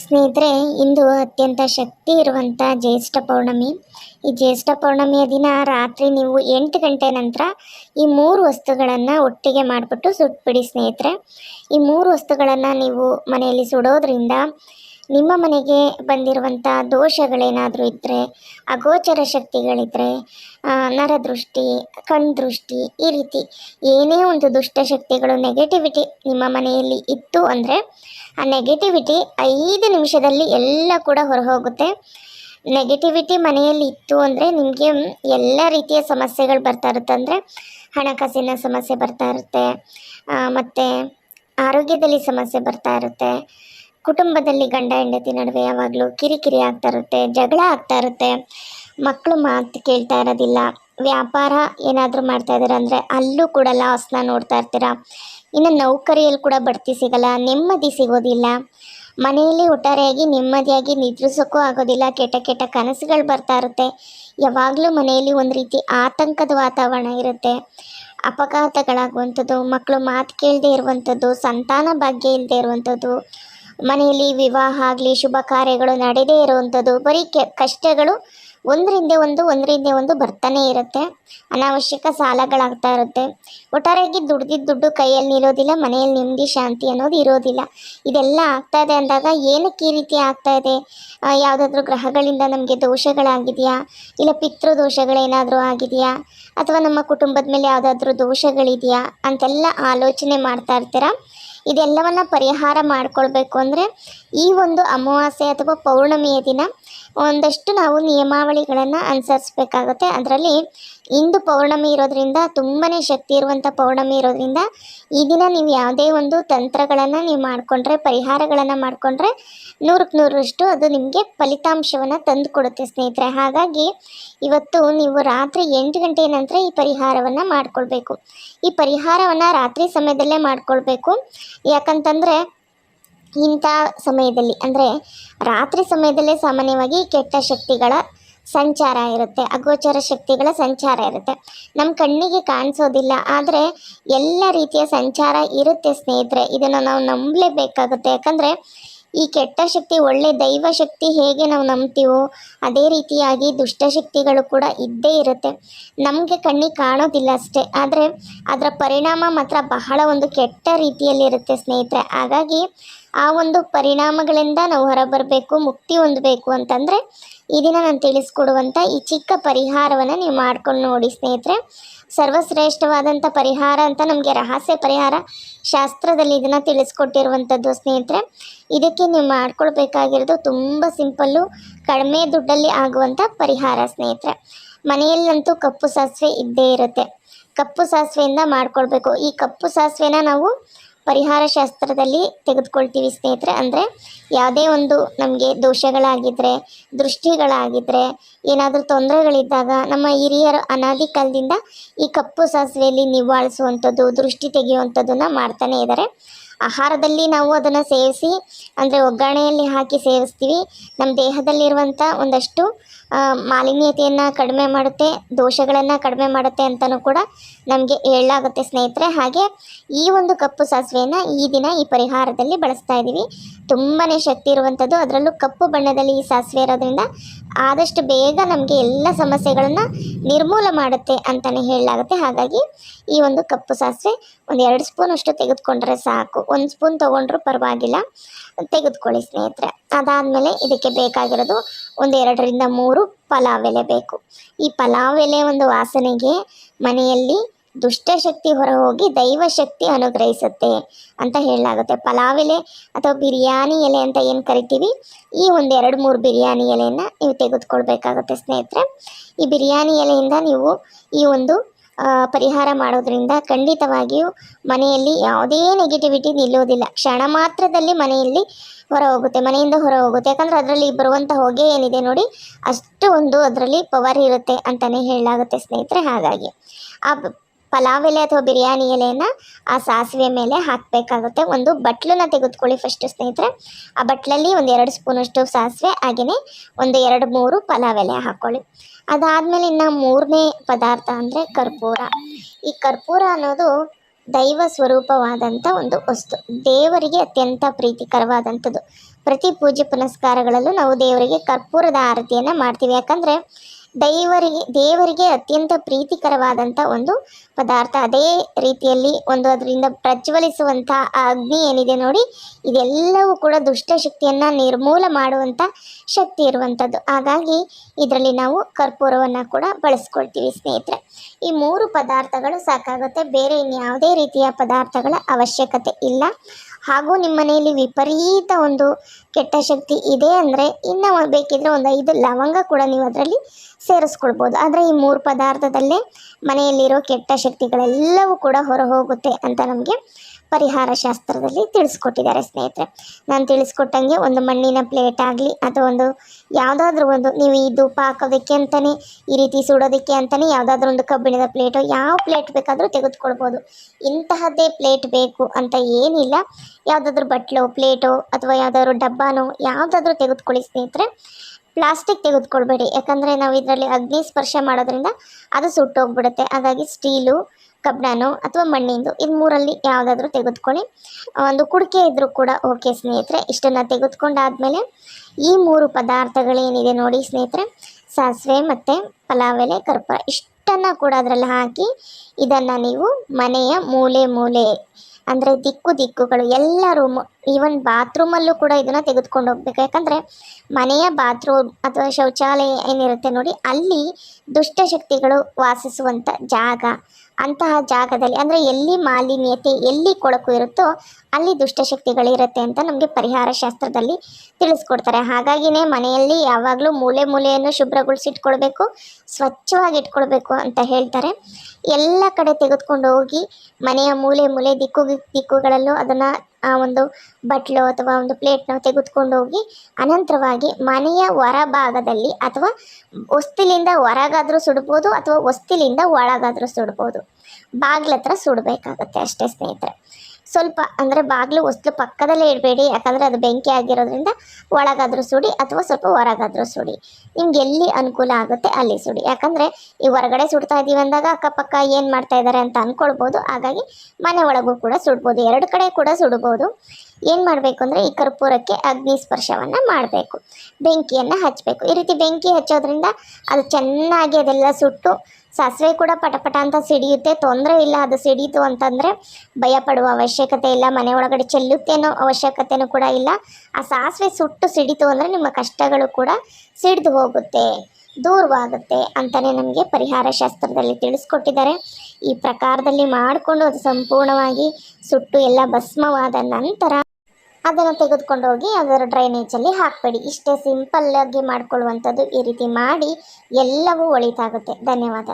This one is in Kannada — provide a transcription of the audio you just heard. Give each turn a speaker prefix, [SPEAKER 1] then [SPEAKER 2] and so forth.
[SPEAKER 1] ಸ್ನೇಹಿತರೆ, ಇಂದು ಅತ್ಯಂತ ಶಕ್ತಿ ಇರುವಂಥ ಜ್ಯೇಷ್ಠ ಪೌರ್ಣಮಿ. ಈ ಜ್ಯೇಷ್ಠ ಪೌರ್ಣಮಿಯ ದಿನ ರಾತ್ರಿ ನೀವು ಎಂಟು ಗಂಟೆ ನಂತರ ಈ ಮೂರು ವಸ್ತುಗಳನ್ನು ಒಟ್ಟಿಗೆ ಮಾಡಿಬಿಟ್ಟು ಸುಟ್ಬಿಡಿ ಸ್ನೇಹಿತರೆ. ಈ ಮೂರು ವಸ್ತುಗಳನ್ನು ನೀವು ಮನೆಯಲ್ಲಿ ಸುಡೋದ್ರಿಂದ ನಿಮ್ಮ ಮನೆಗೆ ಬಂದಿರುವಂಥ ದೋಷಗಳೇನಾದರೂ ಇದ್ದರೆ ಅಗೋಚರ ಶಕ್ತಿಗಳಿದ್ದರೆ ನರದೃಷ್ಟಿ, ಕಣ್ದೃಷ್ಟಿ, ಈ ರೀತಿ ಏನೇ ಒಂದು ದುಷ್ಟಶಕ್ತಿಗಳು ನೆಗೆಟಿವಿಟಿ ನಿಮ್ಮ ಮನೆಯಲ್ಲಿ ಇತ್ತು ಅಂದರೆ, ಆ ನೆಗೆಟಿವಿಟಿ ಐದು ನಿಮಿಷದಲ್ಲಿ ಎಲ್ಲ ಕೂಡ ಹೊರಹೋಗುತ್ತೆ. ನೆಗೆಟಿವಿಟಿ ಮನೆಯಲ್ಲಿ ಇತ್ತು ಅಂದರೆ ನಿಮಗೆ ಎಲ್ಲ ರೀತಿಯ ಸಮಸ್ಯೆಗಳು ಬರ್ತಾ ಇರುತ್ತೆ ಅಂದರೆ, ಹಣಕಾಸಿನ ಸಮಸ್ಯೆ ಬರ್ತಾ ಇರುತ್ತೆ ಮತ್ತು ಆರೋಗ್ಯದಲ್ಲಿ ಸಮಸ್ಯೆ ಬರ್ತಾ ಇರುತ್ತೆ ಕುಟುಂಬದಲ್ಲಿ ಗಂಡ ಹೆಂಡತಿ ನಡುವೆ ಯಾವಾಗಲೂ ಕಿರಿಕಿರಿ ಆಗ್ತಾ ಇರುತ್ತೆ, ಜಗಳ ಆಗ್ತಾ ಇರುತ್ತೆ. ಮಕ್ಕಳು ಮಾತು ಕೇಳ್ತಾ ಇರೋದಿಲ್ಲ. ವ್ಯಾಪಾರ ಏನಾದರೂ ಮಾಡ್ತಾ ಇದ್ದಾರೆ ಅಂದರೆ ಅಲ್ಲೂ ಕೂಡ ಲಾಸ್ನ ನೋಡ್ತಾ ಇರ್ತೀರ? ಇನ್ನು ನೌಕರಿಯಲ್ಲಿ ಕೂಡ ಬಡ್ತಿ ಸಿಗಲ್ಲ, ನೆಮ್ಮದಿ ಸಿಗೋದಿಲ್ಲ. ಮನೆಯಲ್ಲಿ ಒಟ್ಟಾರೆಯಾಗಿ ನೆಮ್ಮದಿಯಾಗಿ ನಿದ್ರಿಸೋಕ್ಕೂ ಆಗೋದಿಲ್ಲ, ಕೆಟ್ಟ ಕೆಟ್ಟ ಕನಸುಗಳು ಬರ್ತಾ ಇರುತ್ತೆ. ಯಾವಾಗಲೂ ಮನೆಯಲ್ಲಿ ಒಂದು ರೀತಿ ಆತಂಕದ ವಾತಾವರಣ ಇರುತ್ತೆ. ಅಪಘಾತಗಳಾಗುವಂಥದ್ದು ಮಕ್ಕಳು ಮಾತು ಕೇಳದೆ ಇರುವಂಥದ್ದು, ಸಂತಾನ ಭಾಗ್ಯ ಇಲ್ಲದೆ ಇರುವಂಥದ್ದು ಮನೆಯಲ್ಲಿ ವಿವಾಹ ಆಗಲಿ, ಶುಭ ಕಾರ್ಯಗಳು ನಡೆದೇ ಇರುವಂಥದ್ದು, ಬರೀ ಕೆ, ಕಷ್ಟಗಳು ಒಂದರಿಂದ ಒಂದು ಒಂದರಿಂದ ಒಂದು ಬರ್ತಾನೆ ಇರುತ್ತೆ. ಅನಾವಶ್ಯಕ ಸಾಲಗಳಾಗ್ತಾ ಇರುತ್ತೆ. ಒಟ್ಟಾರೆಯಾಗಿ ದುಡ್ದಿದ್ದ ದುಡ್ಡು ಕೈಯಲ್ಲಿ ನಿಲ್ಲೋದಿಲ್ಲ, ಮನೆಯಲ್ಲಿ ನೆಮ್ಮದಿ, ಶಾಂತಿ ಅನ್ನೋದು ಇರೋದಿಲ್ಲ. ಇದೆಲ್ಲ ಆಗ್ತಾ ಇದೆ ಅಂದಾಗ ಏನಕ್ಕೆ ಈ ರೀತಿ ಆಗ್ತಾ ಇದೆ? ಯಾವುದಾದ್ರೂ ಗ್ರಹಗಳಿಂದ ನಮಗೆ ದೋಷಗಳಾಗಿದೆಯಾ? ಇಲ್ಲ ಪಿತೃ ದೋಷಗಳೇನಾದರೂ ಆಗಿದೆಯಾ? ಅಥವಾ ನಮ್ಮ ಕುಟುಂಬದ ಮೇಲೆ ಯಾವುದಾದ್ರೂ ದೋಷಗಳಿದೆಯಾ? ಅಂತೆಲ್ಲ ಆಲೋಚನೆ ಮಾಡ್ತಾ ಇರ್ತೀರಾ? ಇದೆಲ್ಲವನ್ನ ಪರಿಹಾರ ಮಾಡಿಕೊಳ್ಬೇಕು ಅಂದರೆ ಈ ಒಂದು ಅಮಾವಾಸ್ಯೆ ಅಥವಾ ಪೌರ್ಣಮಿಯ ದಿನ ಒಂದಷ್ಟು ನಾವು ನಿಯಮಾವಳಿಗಳನ್ನು ಅನುಸರಿಸಬೇಕಾಗುತ್ತೆ. ಅದರಲ್ಲಿ ಇಂದು ಪೌರ್ಣಮಿ ಇರೋದ್ರಿಂದ ತುಂಬಾ ಶಕ್ತಿ ಇರುವಂಥ ಪೌರ್ಣಮಿ ಇರೋದ್ರಿಂದ ಈ ದಿನ ನೀವು ಯಾವುದೇ ಒಂದು ತಂತ್ರಗಳನ್ನು ನೀವು ಮಾಡಿಕೊಂಡ್ರೆ, ಪರಿಹಾರಗಳನ್ನು ಮಾಡಿಕೊಂಡ್ರೆ ನೂರಕ್ಕೆ ನೂರರಷ್ಟು ಅದು ನಿಮಗೆ ಫಲಿತಾಂಶವನ್ನು ತಂದು ಕೊಡುತ್ತೆ ಸ್ನೇಹಿತರೆ. ಹಾಗಾಗಿ ಇವತ್ತು ನೀವು ರಾತ್ರಿ ಎಂಟು ಗಂಟೆಯ ನಂತರ ಈ ಪರಿಹಾರವನ್ನು ಮಾಡಿಕೊಳ್ಬೇಕು. ಈ ಪರಿಹಾರವನ್ನು ರಾತ್ರಿ ಸಮಯದಲ್ಲೇ ಮಾಡಿಕೊಳ್ಬೇಕು. ಯಾಕಂತಂದರೆ ಇಂಥ ಸಮಯದಲ್ಲಿ, ಅಂದರೆ ರಾತ್ರಿ ಸಮಯದಲ್ಲೇ ಸಾಮಾನ್ಯವಾಗಿ ಕೆಟ್ಟ ಶಕ್ತಿಗಳ ಸಂಚಾರ ಇರುತ್ತೆ, ಅಗೋಚರ ಶಕ್ತಿಗಳ ಸಂಚಾರ ಇರುತ್ತೆ. ನಮ್ಮ ಕಣ್ಣಿಗೆ ಕಾಣಿಸೋದಿಲ್ಲ, ಆದರೆ ಎಲ್ಲ ರೀತಿಯ ಸಂಚಾರ ಇರುತ್ತೆ ಸ್ನೇಹಿತರೆ. ಇದನ್ನು ನಾವು ನಂಬಲೇಬೇಕಾಗುತ್ತೆ. ಯಾಕಂದರೆ ಈ ಕೆಟ್ಟ ಶಕ್ತಿ, ಒಳ್ಳೆ ದೈವ ಶಕ್ತಿ ಹೇಗೆ ನಾವು ನಂಬ್ತೀವೋ, ಅದೇ ರೀತಿಯಾಗಿ ದುಷ್ಟಶಕ್ತಿಗಳು ಕೂಡ ಇದ್ದೇ ಇರುತ್ತೆ. ನಮಗೆ ಕಣ್ಣಿಗೆ ಕಾಣೋದಿಲ್ಲ ಅಷ್ಟೇ, ಆದರೆ ಅದರ ಪರಿಣಾಮ ಮಾತ್ರ ಬಹಳ ಒಂದು ಕೆಟ್ಟ ರೀತಿಯಲ್ಲಿರುತ್ತೆ ಸ್ನೇಹಿತರೆ. ಹಾಗಾಗಿ ಆ ಒಂದು ಪರಿಣಾಮಗಳಿಂದ ನಾವು ಹೊರಬರಬೇಕು, ಮುಕ್ತಿ ಹೊಂದಬೇಕು ಅಂತಂದರೆ ದಿನ ನಾನು ತಿಳಿಸ್ಕೊಡುವಂಥ ಈ ಚಿಕ್ಕ ಪರಿಹಾರವನ್ನು ನೀವು ಮಾಡ್ಕೊಂಡು ನೋಡಿ ಸ್ನೇಹಿತರೆ. ಸರ್ವಶ್ರೇಷ್ಠವಾದಂಥ ಪರಿಹಾರ ಅಂತ ನಮಗೆ ರಹಸ್ಯ ಪರಿಹಾರ ಶಾಸ್ತ್ರದಲ್ಲಿ ಇದನ್ನು ತಿಳಿಸ್ಕೊಟ್ಟಿರುವಂಥದ್ದು ಸ್ನೇಹಿತರೆ. ಇದಕ್ಕೆ ನೀವು ಮಾಡ್ಕೊಳ್ಬೇಕಾಗಿರೋದು ತುಂಬ ಸಿಂಪಲ್ಲು, ಕಡಿಮೆ ದುಡ್ಡಲ್ಲಿ ಆಗುವಂಥ ಪರಿಹಾರ ಸ್ನೇಹಿತರೆ. ಮನೆಯಲ್ಲಂತೂ ಕಪ್ಪು ಸಾಸಿವೆ ಇದ್ದೇ ಇರುತ್ತೆ. ಕಪ್ಪು ಸಾಸಿವೆಯಿಂದ ಮಾಡ್ಕೊಳ್ಬೇಕು. ಈ ಕಪ್ಪು ಸಾಸಿವೆನ ನಾವು ಪರಿಹಾರ ಶಾಸ್ತ್ರದಲ್ಲಿ ತೆಗೆದುಕೊಳ್ತೀವಿ ಸ್ನೇಹಿತರೆ. ಅಂದರೆ ಯಾವುದೇ ಒಂದು ನಮಗೆ ದೋಷಗಳಾಗಿದ್ದರೆ ದೃಷ್ಟಿಗಳಾಗಿದ್ದರೆ ಏನಾದರೂ ತೊಂದರೆಗಳಿದ್ದಾಗ ನಮ್ಮ ಹಿರಿಯರು ಅನಾದಿ ಕಾಲದಿಂದ ಈ ಕಪ್ಪು ಸಾಸಿವೆಯಲ್ಲಿ ನಿವಾಳಿಸುವಂಥದ್ದು ದೃಷ್ಟಿ ತೆಗೆಯುವಂಥದ್ದನ್ನು ಮಾಡ್ತಾನೆ ಇದ್ದಾರೆ. ಆಹಾರದಲ್ಲಿ ನಾವು ಅದನ್ನು ಸೇವಿಸಿ, ಅಂದರೆ ಒಗ್ಗರಣೆಯಲ್ಲಿ ಹಾಕಿ ಸೇವಿಸ್ತೀವಿ. ನಮ್ಮ ದೇಹದಲ್ಲಿರುವಂಥ ಒಂದಷ್ಟು ಮಾಲಿನ್ಯತೆಯನ್ನು ಕಡಿಮೆ ಮಾಡುತ್ತೆ, ದೋಷಗಳನ್ನು ಕಡಿಮೆ ಮಾಡುತ್ತೆ ಅಂತಲೂ ಕೂಡ ನಮಗೆ ಹೇಳಲಾಗುತ್ತೆ ಸ್ನೇಹಿತರೆ. ಹಾಗೆ ಈ ಒಂದು ಕಪ್ಪು ಸಾಸಿವೆಯನ್ನು ಈ ದಿನ ಈ ಪರಿಹಾರದಲ್ಲಿ ಬಳಸ್ತಾ ಇದ್ದೀವಿ ತುಂಬಾ ಶಕ್ತಿ ಇರುವಂಥದ್ದು ಅದರಲ್ಲೂ ಕಪ್ಪು ಬಣ್ಣದಲ್ಲಿ ಈ ಸಾಸಿವೆ ಇರೋದ್ರಿಂದ ಆದಷ್ಟು ಬೇಗ ನಮಗೆ ಎಲ್ಲ ಸಮಸ್ಯೆಗಳನ್ನು ನಿರ್ಮೂಲ ಮಾಡುತ್ತೆ ಅಂತಲೇ ಹೇಳಲಾಗುತ್ತೆ. ಹಾಗಾಗಿ ಈ ಒಂದು ಕಪ್ಪು ಸಾಸಿವೆ ಒಂದು ಎರಡು ಸ್ಪೂನ್ ಅಷ್ಟು ತೆಗೆದುಕೊಂಡ್ರೆ ಸಾಕು. ಒಂದು ಸ್ಪೂನ್ ತೊಗೊಂಡ್ರೂ ಪರವಾಗಿಲ್ಲ. ತೆಗೆದುಕೊಳ್ಳಿ ಸ್ನೇಹಿತರೆ. ಅದಾದಮೇಲೆ ಇದಕ್ಕೆ ಬೇಕಾಗಿರೋದು ಒಂದು ಎರಡರಿಂದ ಮೂರು ಪಲಾವ್ ಎಲೆ ಬೇಕು. ಈ ಪಲಾವ್ ಎಲೆ ಒಂದು ವಾಸನೆಗೆ ಮನೆಯಲ್ಲಿ ದುಷ್ಟಶಕ್ತಿ ದೈವ ಶಕ್ತಿ ಅನುಗ್ರಹಿಸುತ್ತೆ ಅಂತ ಹೇಳಲಾಗುತ್ತೆ. ಪಲಾವ್ ಎಲೆ ಅಥವಾ ಬಿರಿಯಾನಿ ಎಲೆ ಅಂತ ಏನು ಕರಿತೀವಿ? ಈ ಒಂದು ಎರಡು ಮೂರು ಬಿರಿಯಾನಿ ಎಲೆಯನ್ನು ನೀವು ತೆಗೆದುಕೊಳ್ಬೇಕಾಗುತ್ತೆ ಸ್ನೇಹಿತರೆ. ಈ ಬಿರಿಯಾನಿ ಎಲೆಯಿಂದ ನೀವು ಈ ಒಂದು ಪರಿಹಾರ ಮಾಡೋದ್ರಿಂದ ಖಂಡಿತವಾಗಿಯೂ ಮನೆಯಲ್ಲಿ ಯಾವುದೇ ನೆಗೆಟಿವಿಟಿ ನಿಲ್ಲೋದಿಲ್ಲ ಕ್ಷಣ ಮಾತ್ರದಲ್ಲಿ ಮನೆಯಲ್ಲಿ ಹೊರ ಹೋಗುತ್ತೆ ಮನೆಯಿಂದ ಹೊರ ಹೋಗುತ್ತೆ ಯಾಕಂದರೆ ಅದರಲ್ಲಿ ಬರುವಂಥ ಹೊಗೆ ಏನಿದೆ ನೋಡಿ, ಅಷ್ಟು ಒಂದು ಅದರಲ್ಲಿ ಪವರ್ ಇರುತ್ತೆ ಅಂತಲೇ ಹೇಳಲಾಗುತ್ತೆ ಸ್ನೇಹಿತರೆ, ಹಾಗಾಗಿ. ಆ ಪಲಾವ್ ಎಲೆ ಅಥವಾ ಬಿರಿಯಾನಿ ಎಲೆಯನ್ನು ಆ ಸಾಸಿವೆ ಮೇಲೆ ಹಾಕಬೇಕಾಗುತ್ತೆ. ಒಂದು ಬಟ್ಲನ್ನ ತೆಗೆದುಕೊಳ್ಳಿ ಫಸ್ಟ್ ಸ್ನೇಹಿತರೆ. ಆ ಬಟ್ಲಲ್ಲಿ ಒಂದು ಎರಡು ಸ್ಪೂನಷ್ಟು ಸಾಸಿವೆ ಹಾಗೆಯೇ ಒಂದು ಎರಡು ಮೂರು ಪಲಾವ್ ಎಲೆ ಹಾಕ್ಕೊಳ್ಳಿ ಅದಾದಮೇಲೆ ಇನ್ನು ಮೂರನೇ ಪದಾರ್ಥ ಅಂದರೆ ಕರ್ಪೂರ. ಈ ಕರ್ಪೂರ ಅನ್ನೋದು ದೈವ ಸ್ವರೂಪವಾದಂಥ ಒಂದು ವಸ್ತು. ದೇವರಿಗೆ ಅತ್ಯಂತ ಪ್ರೀತಿಕರವಾದಂಥದ್ದು. ಪ್ರತಿ ಪೂಜೆ ಪುನಸ್ಕಾರಗಳಲ್ಲೂ ನಾವು ದೇವರಿಗೆ ಕರ್ಪೂರದ ಆರತಿಯನ್ನು ಮಾಡ್ತೀವಿ. ಯಾಕಂದರೆ ದೈವರಿಗೆ, ದೇವರಿಗೆ ಅತ್ಯಂತ ಪ್ರೀತಿಕರವಾದಂಥ ಒಂದು ಪದಾರ್ಥ. ಅದೇ ರೀತಿಯಲ್ಲಿ ಒಂದು ಅದರಿಂದ ಪ್ರಜ್ವಲಿಸುವಂಥ ಆ ಅಗ್ನಿ ಏನಿದೆ ನೋಡಿ, ಇದೆಲ್ಲವೂ ಕೂಡ ದುಷ್ಟಶಕ್ತಿಯನ್ನು ನಿರ್ಮೂಲ ಮಾಡುವಂಥ ಶಕ್ತಿ ಇರುವಂಥದ್ದು ಹಾಗಾಗಿ ಇದರಲ್ಲಿ ನಾವು ಕರ್ಪೂರವನ್ನು ಕೂಡ ಬಳಸ್ಕೊಳ್ತೀವಿ ಸ್ನೇಹಿತರೆ. ಈ ಮೂರು ಪದಾರ್ಥಗಳು ಸಾಕಾಗುತ್ತೆ. ಬೇರೆ ಇನ್ಯಾವುದೇ ರೀತಿಯ ಪದಾರ್ಥಗಳ ಅವಶ್ಯಕತೆ ಇಲ್ಲ. ಹಾಗೂ ನಿಮ್ಮ ಮನೆಯಲ್ಲಿ ವಿಪರೀತ ಒಂದು ಕೆಟ್ಟ ಶಕ್ತಿ ಇದೆ ಅಂದರೆ, ಇನ್ನು ಬೇಕಿದ್ರೆ ಒಂದು ಐದು ಲವಂಗ ಕೂಡ ನೀವು ಅದರಲ್ಲಿ ಸೇರಿಸ್ಕೊಳ್ಬೋದು ಆದರೆ ಈ ಮೂರು ಪದಾರ್ಥದಲ್ಲೇ ಮನೆಯಲ್ಲಿರೋ ಕೆಟ್ಟ ಶಕ್ತಿಗಳೆಲ್ಲವೂ ಕೂಡ ಹೊರ ಹೋಗುತ್ತೆ ಅಂತ ನಮಗೆ ಪರಿಹಾರ ಶಾಸ್ತ್ರದಲ್ಲಿ ತಿಳಿಸ್ಕೊಟ್ಟಿದ್ದಾರೆ ಸ್ನೇಹಿತರೆ. ನಾನು ತಿಳಿಸ್ಕೊಟ್ಟಂಗೆ ಒಂದು ಮಣ್ಣಿನ ಪ್ಲೇಟ್ ಆಗಲಿ ಅಥವಾ ಒಂದು ಯಾವುದಾದ್ರೂ ಒಂದು ನೀವು ಈ ಧೂಪ ಹಾಕೋದಕ್ಕೆ ಅಂತಲೇ ಈ ರೀತಿ ಸುಡೋದಕ್ಕೆ ಅಂತಲೇ ಯಾವುದಾದ್ರೂ ಒಂದು ಕಬ್ಬಿಣದ ಪ್ಲೇಟು ಯಾವ ಪ್ಲೇಟ್ ಬೇಕಾದರೂ ತೆಗೆದುಕೊಳ್ಬೋದು. ಇಂತಹದ್ದೇ ಪ್ಲೇಟ್ ಬೇಕು ಅಂತ ಏನಿಲ್ಲ. ಯಾವುದಾದ್ರೂ ಬಟ್ಲೋ, ಪ್ಲೇಟೋ ಅಥವಾ ಯಾವುದಾದ್ರು ಡಬ್ಬಾನೋ ಯಾವುದಾದ್ರೂ ತೆಗೆದುಕೊಳ್ಳಿ ಸ್ನೇಹಿತರೆ. ಪ್ಲಾಸ್ಟಿಕ್ ತೆಗೆದುಕೊಳ್ಬೇಡಿ. ಯಾಕಂದರೆ ನಾವು ಇದರಲ್ಲಿ ಅಗ್ನಿ ಸ್ಪರ್ಶ ಮಾಡೋದ್ರಿಂದ ಅದು ಸುಟ್ಟೋಗ್ಬಿಡುತ್ತೆ. ಹಾಗಾಗಿ ಸ್ಟೀಲು ಕಬ್ಬಿಣನೋ ಅಥವಾ ಮಣ್ಣಿಂದು ಇದು ಮೂರಲ್ಲಿ ಯಾವುದಾದ್ರೂ ತೆಗೆದುಕೊಳ್ಳಿ. ಒಂದು ಕುಡಿಕೆ ಇದ್ದರೂ ಕೂಡ ಓಕೆ ಸ್ನೇಹಿತರೆ. ಇಷ್ಟನ್ನು ತೆಗೆದುಕೊಂಡಾದ್ಮೇಲೆ ಈ ಮೂರು ಪದಾರ್ಥಗಳೇನಿದೆ ನೋಡಿ ಸ್ನೇಹಿತರೆ. ಸಾಸಿವೆ ಮತ್ತು ಪಲಾವ್ ಎಲೆ, ಕರ್ಪೂರ ಇಷ್ಟನ್ನು ಕೂಡ ಅದರಲ್ಲಿ ಹಾಕಿ ಇದನ್ನು ನೀವು ಮನೆಯ ಮೂಲೆ ಮೂಲೆ ಅಂದರೆ ದಿಕ್ಕು ದಿಕ್ಕುಗಳು ಎಲ್ಲ ರೂಮು ಈವನ್ ಬಾತ್ರೂಮಲ್ಲೂ ಕೂಡ ಇದನ್ನು ತೆಗೆದುಕೊಂಡು ಹೋಗ್ಬೇಕು. ಯಾಕಂದರೆ ಮನೆಯ ಬಾತ್ರೂಮ್ ಅಥವಾ ಶೌಚಾಲಯ ಏನಿರುತ್ತೆ ನೋಡಿ, ಅಲ್ಲಿ ದುಷ್ಟಶಕ್ತಿಗಳು ವಾಸಿಸುವಂಥ ಜಾಗ. ಅಂತಹ ಜಾಗದಲ್ಲಿ ಅಂದರೆ ಎಲ್ಲಿ ಮಾಲಿನ್ಯತೆ, ಎಲ್ಲಿ ಕೊಳಕು ಇರುತ್ತೋ ಅಲ್ಲಿ ದುಷ್ಟಶಕ್ತಿಗಳಿರುತ್ತೆ ಅಂತ ನಮಗೆ ಪರಿಹಾರ ಶಾಸ್ತ್ರದಲ್ಲಿ ತಿಳಿಸ್ಕೊಡ್ತಾರೆ. ಹಾಗಾಗಿನೇ ಮನೆಯಲ್ಲಿ ಯಾವಾಗಲೂ ಮೂಲೆ ಮೂಲೆಯನ್ನು ಶುಭ್ರಗೊಳಿಸಿಟ್ಕೊಳ್ಬೇಕು, ಸ್ವಚ್ಛವಾಗಿ ಇಟ್ಕೊಳ್ಬೇಕು ಅಂತ ಹೇಳ್ತಾರೆ. ಎಲ್ಲ ಕಡೆ ತೆಗೆದುಕೊಂಡು ಹೋಗಿ ಮನೆಯ ಮೂಲೆ ಮೂಲೆ ದಿಕ್ಕು ದಿಕ್ಕುಗಳಲ್ಲೂ ಅದನ್ನು ಆ ಒಂದು ಬಟ್ಲು ಅಥವಾ ಒಂದು ಪ್ಲೇಟ್ನ ತೆಗೆದುಕೊಂಡು ಹೋಗಿ, ಅನಂತರವಾಗಿ ಮನೆಯ ಹೊರಭಾಗದಲ್ಲಿ ಅಥವಾ ಹೊಸ್ತಿಲಿಂದ ಹೊರಗಾದರೂ ಸುಡ್ಬೋದು ಅಥವಾ ಹೊಸ್ತಿಲಿಂದ ಒಳಗಾದರೂ ಸುಡ್ಬೋದು. ಬಾಗಿಲ ಹತ್ರ ಸುಡಬೇಕಾಗತ್ತೆ ಅಷ್ಟೇ ಸ್ನೇಹಿತರೆ. ಸ್ವಲ್ಪ ಅಂದರೆ ಬಾಗಿಲು ಹೊಸ್ಲು ಪಕ್ಕದಲ್ಲೇ ಇಡಬೇಡಿ, ಯಾಕಂದರೆ ಅದು ಬೆಂಕಿ ಆಗಿರೋದ್ರಿಂದ ಒಳಗಾದರೂ ಸುಡಿ ಅಥವಾ ಸ್ವಲ್ಪ ಹೊರಗಾದರೂ ಸುಡಿ. ನಿಮ್ಗೆ ಎಲ್ಲಿ ಅನುಕೂಲ ಆಗುತ್ತೆ ಅಲ್ಲಿ ಸುಡಿ. ಯಾಕಂದರೆ ಈ ಹೊರಗಡೆ ಸುಡ್ತಾ ಇದ್ದೀವಿ ಅಂದಾಗ ಅಕ್ಕಪಕ್ಕ ಏನು ಮಾಡ್ತಾ ಇದ್ದಾರೆ ಅಂತ ಅಂದ್ಕೊಳ್ಬೋದು ಹಾಗಾಗಿ ಮನೆ ಒಳಗೂ ಕೂಡ ಸುಡ್ಬೋದು. ಎರಡು ಕಡೆ ಕೂಡ ಸುಡ್ಬೋದು. ಏನು ಮಾಡಬೇಕು ಅಂದರೆ ಈ ಕರ್ಪೂರಕ್ಕೆ ಅಗ್ನಿ ಸ್ಪರ್ಶವನ್ನು ಮಾಡಬೇಕು. ಬೆಂಕಿಯನ್ನು ಹಚ್ಚಬೇಕು ಈ ರೀತಿ ಬೆಂಕಿ ಹಚ್ಚೋದ್ರಿಂದ ಅದು ಚೆನ್ನಾಗಿ ಅದೆಲ್ಲ ಸುಟ್ಟು ಸಾಸಿವೆ ಕೂಡ ಪಟಪಟ ಅಂತ ಸಿಡಿಯುತ್ತೆ. ತೊಂದರೆ ಇಲ್ಲ ಅದು ಸಿಡೀತು ಅಂತಂದರೆ ಭಯ ಪಡುವ ಅವಶ್ಯಕತೆ ಇಲ್ಲ. ಮನೆ ಒಳಗಡೆ ಚೆಲ್ಲುತ್ತೇನೋ ಅವಶ್ಯಕತೆನೂ ಕೂಡ ಇಲ್ಲ. ಆ ಸಾಸಿವೆ ಸುಟ್ಟು ಸಿಡಿತು ಅಂದರೆ ನಿಮ್ಮ ಕಷ್ಟಗಳು ಕೂಡ ಸಿಡಿದು ಹೋಗುತ್ತೆ, ದೂರವಾಗುತ್ತೆ ಅಂತಲೇ ನಮಗೆ ಪರಿಹಾರ ಶಾಸ್ತ್ರದಲ್ಲಿ ತಿಳಿಸ್ಕೊಟ್ಟಿದ್ದಾರೆ. ಈ ಪ್ರಕಾರದಲ್ಲಿ ಮಾಡಿಕೊಂಡು ಅದು ಸಂಪೂರ್ಣವಾಗಿ ಸುಟ್ಟು ಎಲ್ಲ ಭಸ್ಮವಾದ ನಂತರ ಅದನ್ನು ತೆಗೆದುಕೊಂಡು ಹೋಗಿ ಅದರ ಡ್ರೈನೇಜಲ್ಲಿ ಹಾಕಬೇಡಿ. ಇಷ್ಟೇ ಸಿಂಪಲ್ಲಾಗಿ ಮಾಡಿಕೊಳ್ಳುವಂಥದ್ದು ಈ ರೀತಿ ಮಾಡಿ ಎಲ್ಲವೂ ಒಳಿತಾಗುತ್ತೆ. ಧನ್ಯವಾದ.